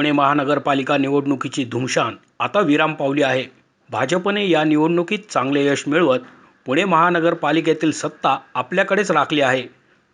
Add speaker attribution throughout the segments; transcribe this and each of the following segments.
Speaker 1: पुणे महानगरपालिका निवडणुकीची धुमशान. आता विराम पावली आहे. भाजपने या निवडणुकीत चांगले यश मिळवत पुणे महानगरपालिकेतील सत्ता आपल्याकडेच राखली आहे.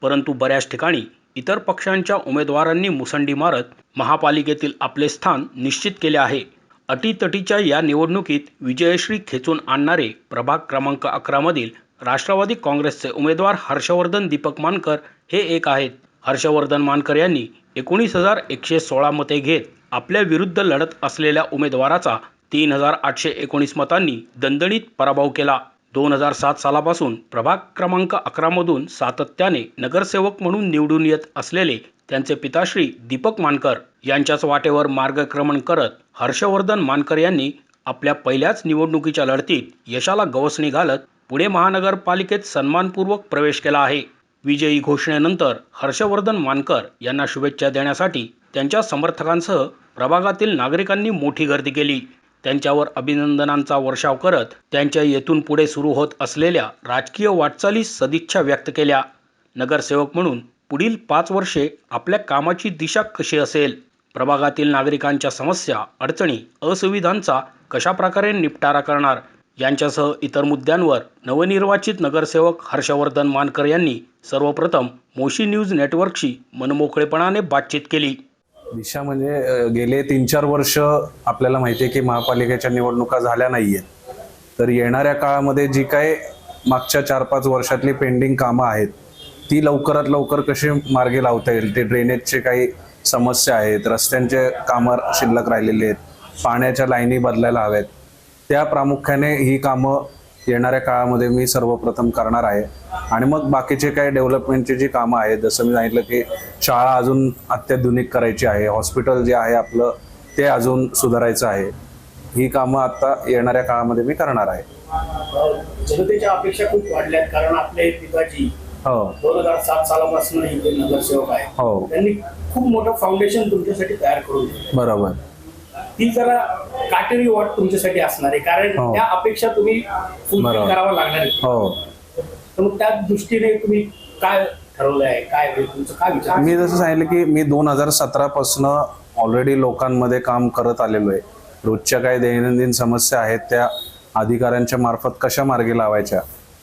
Speaker 1: परंतु बऱ्याच ठिकाणी इतर पक्षांच्या उमेदवारांनी मुसंडी मारत महापालिकेतील आपले स्थान निश्चित केले आहे. अटीतटीच्या या निवडणुकीत विजयश्री खेचून आणणारे प्रभाग क्रमांक अकरामधील राष्ट्रवादी काँग्रेसचे उमेदवार हर्षवर्धन दीपक मानकर हे एक आहेत. हर्षवर्धन मानकर यांनी एकोणीस हजार एकशे सोळा मते घेत आपल्या विरुद्ध लढत असलेल्या उमेदवाराचा तीन हजार आठशे एकोणीस मतांनी दणदणीत पराभव केला. दोन हजार सात सालापासून प्रभाग क्रमांक अकरामधून सातत्याने नगरसेवक म्हणून निवडून येत असलेले त्यांचे पिताश्री दीपक मानकर यांच्याच वाटेवर मार्गक्रमण करत हर्षवर्धन मानकर यांनी आपल्या पहिल्याच निवडणुकीच्या लढतीत यशाला गवसणी घालत पुणे महानगरपालिकेत सन्मानपूर्वक प्रवेश केला आहे. विजयी घोषणेनंतर हर्षवर्धन मानकर यांना शुभेच्छा देण्यासाठी त्यांच्या समर्थकांसह प्रभागातील नागरिकांनी मोठी गर्दी केली. त्यांच्यावर अभिनंदनांचा वर्षाव करत त्यांच्या येथून पुढे सुरू होत असलेल्या राजकीय वाटचालीस सदिच्छा व्यक्त केल्या. नगरसेवक म्हणून पुढील पाच वर्षे आपल्या कामाची दिशा कशी असेल? प्रभागातील नागरिकांच्या समस्या अडचणी असुविधांचा कशाप्रकारे निपटारा करणार? यांच्यासह इतर मुद्द्यांवर नवनिर्वाचित नगरसेवक हर्षवर्धन मानकर यांनी सर्वप्रथम मोशी न्यूज नेटवर्कशी मनमोकळेपणाने बातचीत केली.
Speaker 2: दिशा म्हणजे गेले तीन चार वर्ष आपल्याला माहिती आहे की महापालिकेच्या निवडणुका झाल्या नाहीये तर येणाऱ्या काळामध्ये जी काय मागच्या चार पाच वर्षातली पेंडिंग कामं आहेत ती लवकरात लवकर कशी मार्गी लावता येईल? ते ड्रेनेजचे काही समस्या आहेत रस्त्यांचे कामं शिल्लक राहिलेले आहेत पाण्याच्या लाईनी बदलायला हव्यात. त्या प्रामुख्याने ही कामं येणाऱ्या काळामध्ये मी सर्वप्रथम करणार आहे. आणि मग बाकीचे काही डेव्हलपमेंटची जी कामं आहेत जसं मी सांगितलं की शाळा अजून अत्याधुनिक करायची आहे हॉस्पिटल जे आहे आपलं ते अजून सुधारायचं आहे. ही कामं आता येणाऱ्या काळामध्ये मी करणार आहे.
Speaker 3: जनतेच्या अपेक्षा खूप वाढल्यात कारण आपले पिताजी
Speaker 2: हो.
Speaker 3: दोन हजार सात सालापासून नगरसेवक आहे
Speaker 2: हो.
Speaker 3: त्यांनी खूप मोठं फाउंडेशन तुमच्यासाठी तयार करून
Speaker 2: बरोबर.
Speaker 3: ती जरा काटेरी वाट तुमच्यासाठी असणार आहे. कारण
Speaker 2: हो.
Speaker 3: त्या अपेक्षा तुम्ही fulfill
Speaker 2: बरोबर.
Speaker 3: करावा लागणार आहे.
Speaker 2: हो.
Speaker 3: तर मग त्या दृष्टीने तुम्ही काय ठरवलं आहे काय होईल तुमचं काय विचार
Speaker 2: मी जसं सांगितलं की मी दोन हजार सतरापासून ऑलरेडी लोकांमध्ये काम करत आलेलो आहे. रोजच्या काही दैनंदिन समस्या आहेत त्या अधिकाऱ्यांच्या मार्फत कशा मार्गी लावायच्या?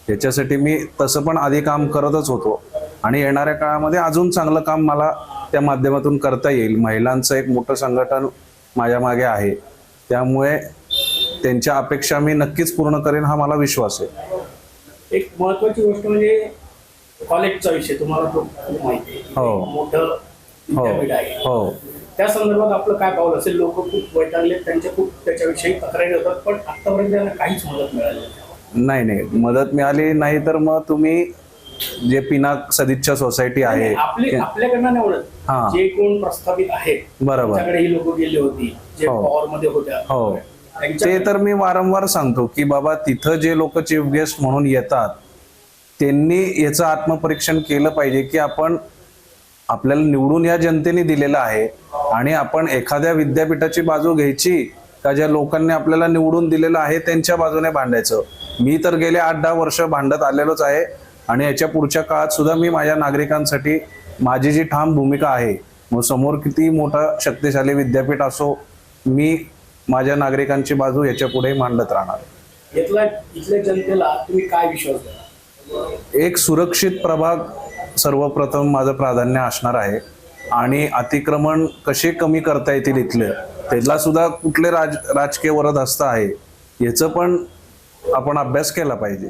Speaker 2: याच्यासाठी मी तसं पण आधी काम करतच होतो. आणि येणाऱ्या काळामध्ये अजून चांगलं काम मला त्या माध्यमातून करता येईल. महिलांचं एक मोठं संघटन माझ्या मागे आहे. त्यामुळे त्यांच्या अपेक्षा मी नक्कीच पूर्ण करेन हा मला विश्वास आहे.
Speaker 3: एक महत्वाची गोष्ट म्हणजे कॉलेजचा विषय तुम्हाला तो माहिती
Speaker 2: हो.
Speaker 3: मोठं आहे.
Speaker 2: हो.
Speaker 3: त्या संदर्भात आपलं काय पाऊल असेल लोक खूप वैतागले त्यांच्या खूप त्याच्याविषयी तक्रारी होतात पण आतापर्यंत त्यांना काहीच मदत मिळाली. नाही
Speaker 2: नाही. मदत मिळाली नाही तर मग तुम्ही जे पिनाक सदिच्छा सोसायटी आहे.
Speaker 3: आपले आपल्याकडनं नाही
Speaker 2: हा.
Speaker 3: जे कोण प्रस्थापित आहेत
Speaker 2: बरोबर.
Speaker 3: त्यांच्याकडे ही लोक गेली होती जे
Speaker 2: हो.
Speaker 3: पॉवर मध्ये होत्या.
Speaker 2: हो. ते तर मी वारंवार सांगतो की बाबा तिथं जे लोक चीफ गेस्ट म्हणून येतात त्यांनी याचं आत्मपरीक्षण केलं पाहिजे की आपण आपल्याला निवडून या जनतेने दिलेलं आहे आणि आपण एखाद्या विद्यापीठाची बाजू घ्यायची का ज्या लोकांनी आपल्याला निवडून दिलेलं आहे त्यांच्या बाजूने भांडायचं. मी तर गेले आठ दहा वर्ष भांडत आलेलोच आहे. आणि याच्या पुढच्या काळात सुद्धा मी माझ्या नागरिकांसाठी माझी जी ठाम भूमिका आहे मग समोर किती मोठा शक्तिशाली विद्यापीठ असो मी माझ्या नागरिकांची बाजू याच्यापुढे मांडत राहणार.
Speaker 3: इथल्या इथल्या जनतेला तुम्ही काय विश्वास द्या
Speaker 2: एक सुरक्षित प्रभाग सर्वप्रथम माझं प्राधान्य असणार आहे आणि अतिक्रमण कसे कमी करता येतील इथले त्याला सुद्धा कुठले राज राजकीय वरदहस्त आहे याचं पण आपण अभ्यास केला पाहिजे.